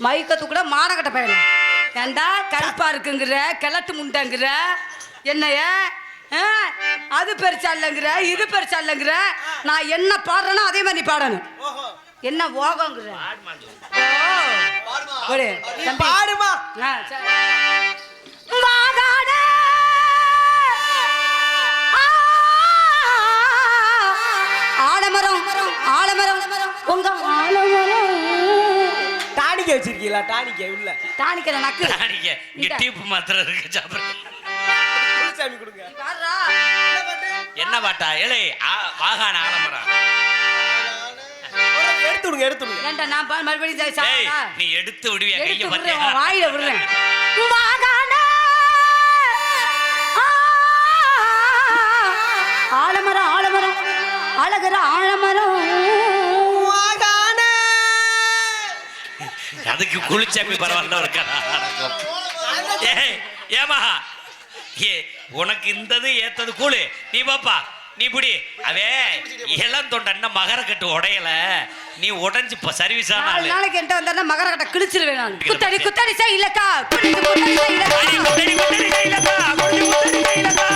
மைக்க தூக்குட மானகட்ட பையன் ஏண்டா கருப்பா இருக்குங்கிற கிழட்டு முண்டைங்கிற என்னைய? அது பெருசா இல்லைங்கிற இது பெருசா இல்லைங்கிற நான் என்ன பாடுறேனோ அதே மாதிரி நீ பாடணும். என்ன ஓகங்கிற? பாடுமா டானிக்க வச்சிருக்கீங்களா? டானிக்க உள்ள. டானிக்கிற நக்கு. நீங்க இங்க இந்த. டீப்பு மாத்திரம் இருக்கு சாப்பிடுங்க குளிச்சாமி கொடுங்க. என்ன பாட்டா? ஏலே ஆ- வாகான ஆலமரம் ஒரு எடுத்து விடுங்க எடுத்து விடுங்க. ஏன்டா நான் பா- மறுபடியும்? நீ எடுத்து விடுவியா கைய பாத்தியா? வாயில விடுறேன். வாகாடே! ஆ! ஆலமரம் ஆலமரம் அழகர ஆலமரம். அதுக்கு குளிச்சாமி பரவாயில்ல இருக்கா ஏமா ஏ உனக்கு இந்தது ஏத்தது கூழு. நீ பாப்பா. நீ புடி. அவே இளம் தொண்டன்னா மகர கட்டு உடையல. நீ உடைஞ்சு இப்ப சர்வீஸ் ஆனால நாளைக்கு என்கிட்ட வந்தா மகர கட்ட கிழிச்சிருவேன் நான். குத்தடி குத்தடி செய்யலக்கா குடிச்சு குத்தடி குத்தடி குத்தடி செய்யலக்கா,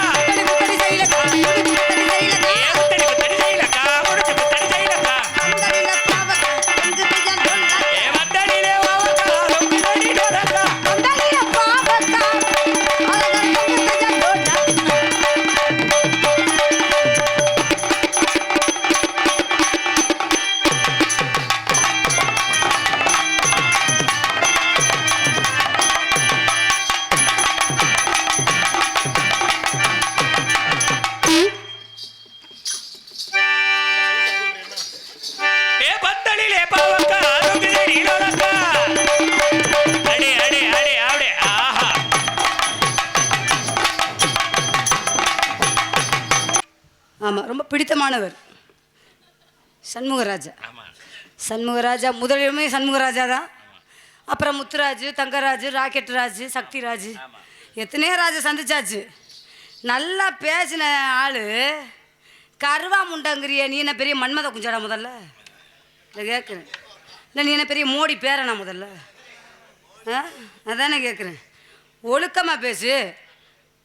பிடித்தமானவர் சண்முகராஜா. சண்முகராஜா முதலிடமே சண்முகராஜா தான். அப்புறம் முத்துராஜு தங்கராஜு ராக்கெட் ராஜு சக்திராஜு எத்தனையோ ராஜு சந்திச்சாச்சு. நல்லா பேசின ஆள் கருவா முண்டங்கிறிய நீ என்ன பெரிய மன்மத குஞ்சாடா முதல்ல? இல்லை கேட்குறேன். இல்லை நீ என்ன பெரிய மோடி பேரனா முதல்ல? ஆ? அதானே கேட்குறேன். ஒழுக்கமாக பேசு.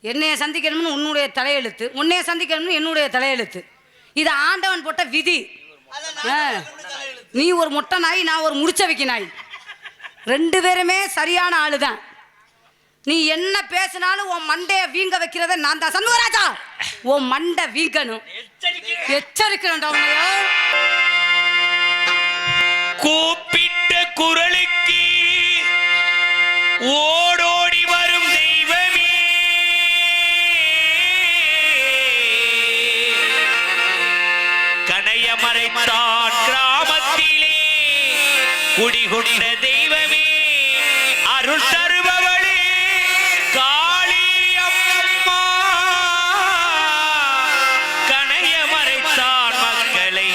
என்னைய சந்திக்கணும்னு உன்னுடைய தலையெழுத்து. உன்னைய சந்திக்கணும்னு என்னுடைய தலையெழுத்து. இது ஆண்டவன் போட்ட விதி. ஆ. நீ ஒரு மொட்டை நாய் நான் ஒரு முடிச்ச வைக்க நாய். ரெண்டு பேருமே சரியான ஆளு தான் நீ என்ன பேசினாலும் உன் மண்டைய வீங்க வைக்கிறத நான் தான் சண்முகராஜா உன் மண்டை வீங்கணும். எச்சரிக்கிறேன்டா உன்னைய. கூப்பிட்ட குரலுக்கு ஓடோடி குடிகொண்ட தெய்வமே அருள் தருபவளே காளி அம்மா கனையமறைத்தான் மக்களை.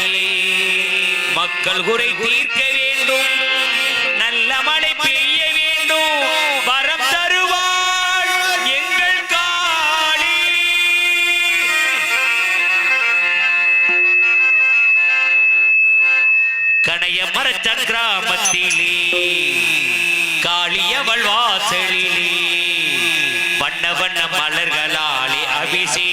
மக்கள் குறை தீர்க்க வேண்டும். கணையமர சங்கிராமத்திலே காளியவள் வாசலிலே வண்ண வண்ண மலர்களாலே அபிஷேகம்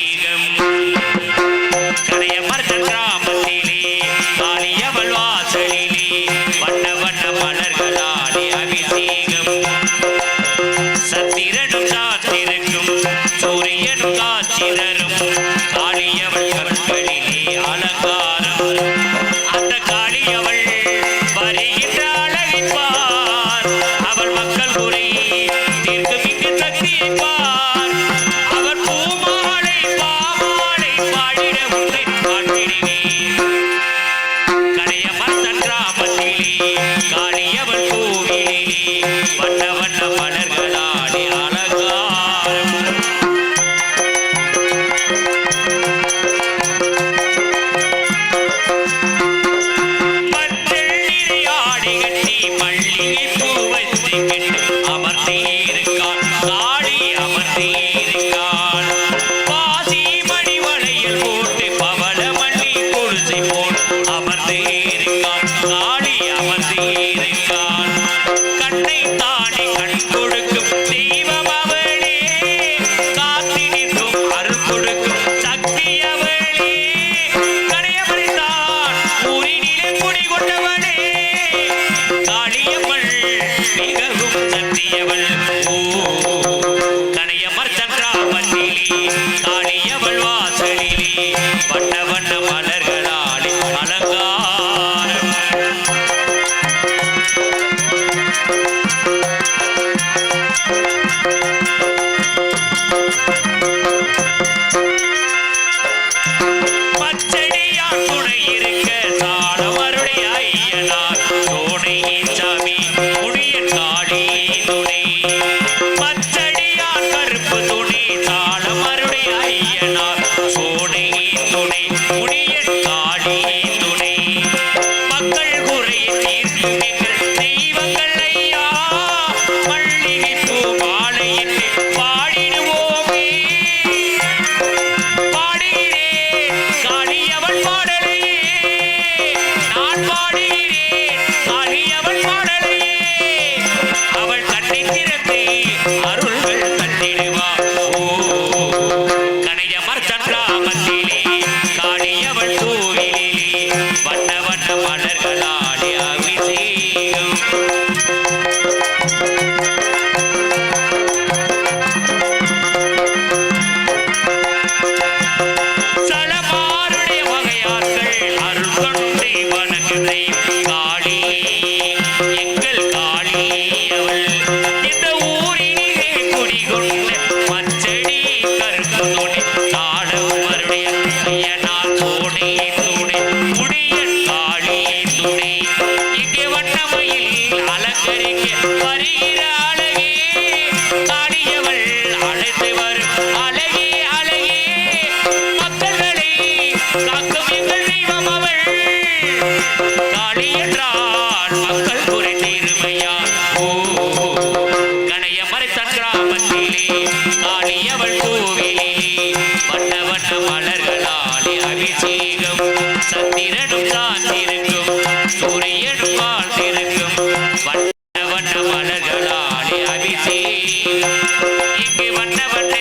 இங்கு வண்ண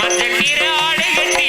வண்ணே மஞ்சள் நிற